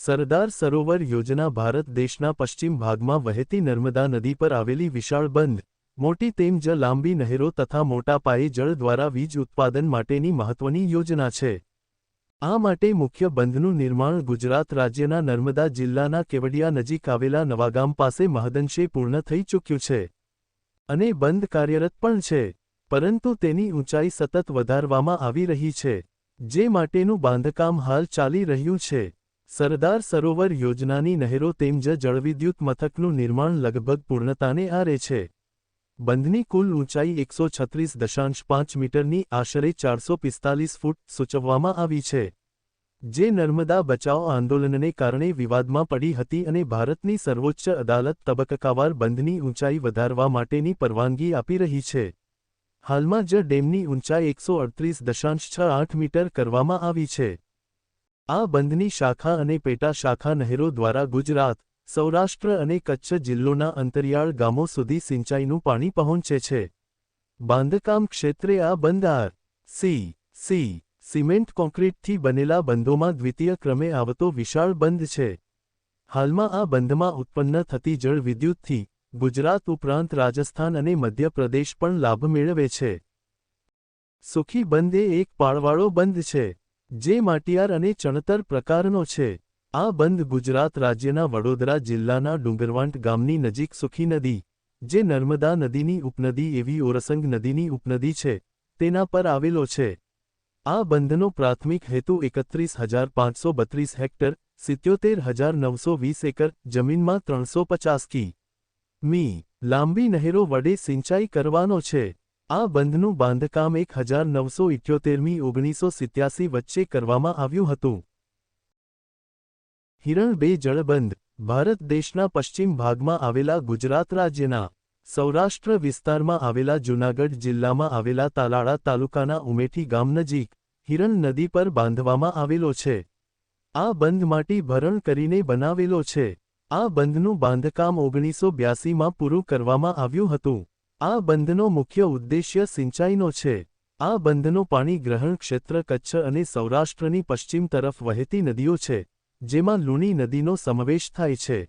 સરદાર સરોવર યોજના ભારત દેશના પશ્ચિમ ભાગમાં વહેતી નર્મદા નદી પર આવેલી વિશાળ બંધ, મોટી તેમ જ લાંબી નહેરો તથા મોટા પાયે જળ દ્વારા વીજ ઉત્પાદન માટેની મહત્વની યોજના છે. આ માટે મુખ્ય બંધનું નિર્માણ ગુજરાત રાજ્યના નર્મદા જિલ્લાના કેવડિયા નજીક આવેલા નવાગામ પાસે મહદંશે પૂર્ણ થઈ ચૂક્યું છે. અને બંધ કાર્યરત પણ છે, પરંતુ તેની ઊંચાઈ સતત વધારવામાં આવી રહી છે, જે માટેનું બાંધકામ હાલ ચાલી રહ્યું છે. સરદાર સરોવર યોજનાની નહેરો તેમજ જળવિદ્યુત મથકનું નિર્માણ લગભગ પૂર્ણતાને આરે છે. બંધની કુલ ઊંચાઈ એકસો છત્રીસ દશાંશ પાંચ મીટરની આશરે ચારસો પિસ્તાલીસ ફૂટ સૂચવવામાં આવી છે. જે નર્મદા બચાવ આંદોલનને કારણે વિવાદમાં પડી હતી અને ભારતની સર્વોચ્ચ અદાલત તબક્કાવાર બંધની ઊંચાઈ વધારવા માટેની પરવાનગી આપી રહી છે. હાલમાં જ ડેમની ઊંચાઈ એકસો અડત્રીસ દશાંશ છ આઠ મીટર કરવામાં આવી છે. આ બંધની શાખા અને પેટા શાખા નહેરો દ્વારા ગુજરાત, સૌરાષ્ટ્ર અને કચ્છ જિલ્લોના અંતરિયાળ ગામો સુધી સિંચાઈનું પાણી પહોંચે છે. બાંધકામ ક્ષેત્રે આ બંધ આર, સી સી, સિમેન્ટ કોન્ક્રીટથી બનેલા બંધોમાં દ્વિતીય ક્રમે આવતો વિશાળ બંધ છે. હાલમાં આ બંધમાં ઉત્પન્ન થતી જળ વિદ્યુતથી ગુજરાત ઉપરાંત રાજસ્થાન અને મધ્યપ્રદેશ પણ લાભ મેળવે છે. સુખી બંધ એ એક પાળવાળો બંધ છે. જે માટિયાર અને ચણતર પ્રકારનો છે. આ બંધ ગુજરાત રાજ્યના વડોદરા જિલ્લાના ડુંગરવાંટ ગામની નજીક સુખી નદી, જે નર્મદા નદીની ઉપનદી એવી ઓરસંગ નદીની ઉપનદી છે, તેના પર આવેલો છે. આ બંધનો પ્રાથમિક હેતુ એકત્રીસ હજાર પાંચસો બત્રીસ હેક્ટર, સિત્યોતેર હજાર નવસો વીસ એકર જમીનમાં ત્રણસો પચાસ કી. મી. લાંબી નહેરો વડે સિંચાઈ કરવાનો છે. આ બંધનું બાંધકામ એક હજાર નવસો ઇઠ્યોતેરમી ઓગણીસો સિત્યાસી વચ્ચે કરવામાં આવ્યું હતું. હિરણ બે જળબંધ, ભારત દેશના પશ્ચિમ ભાગમાં આવેલા ગુજરાત રાજ્યના સૌરાષ્ટ્ર વિસ્તારમાં આવેલા જૂનાગઢ જિલ્લામાં આવેલા તાલાળા તાલુકાના ઉમેઠી ગામ નજીક હિરણ નદી પર બાંધવામાં આવેલો છે. આ બંધ માટી ભરણ કરીને બનાવેલો છે. આ બંધનું બાંધકામ ઓગણીસો બ્યાસીમાં પૂરું કરવામાં આવ્યું હતું. આ બંધનો મુખ્ય ઉદ્દેશ્ય સિંચાઈનો છે. આ બંધનો પાણી ગ્રહણ ક્ષેત્ર, કચ્છ અને સૌરાષ્ટ્રની પશ્ચિમ તરફ વહેતી નદીઓ છે, જેમાં લુણી નદીનો સમાવેશ થાય છે.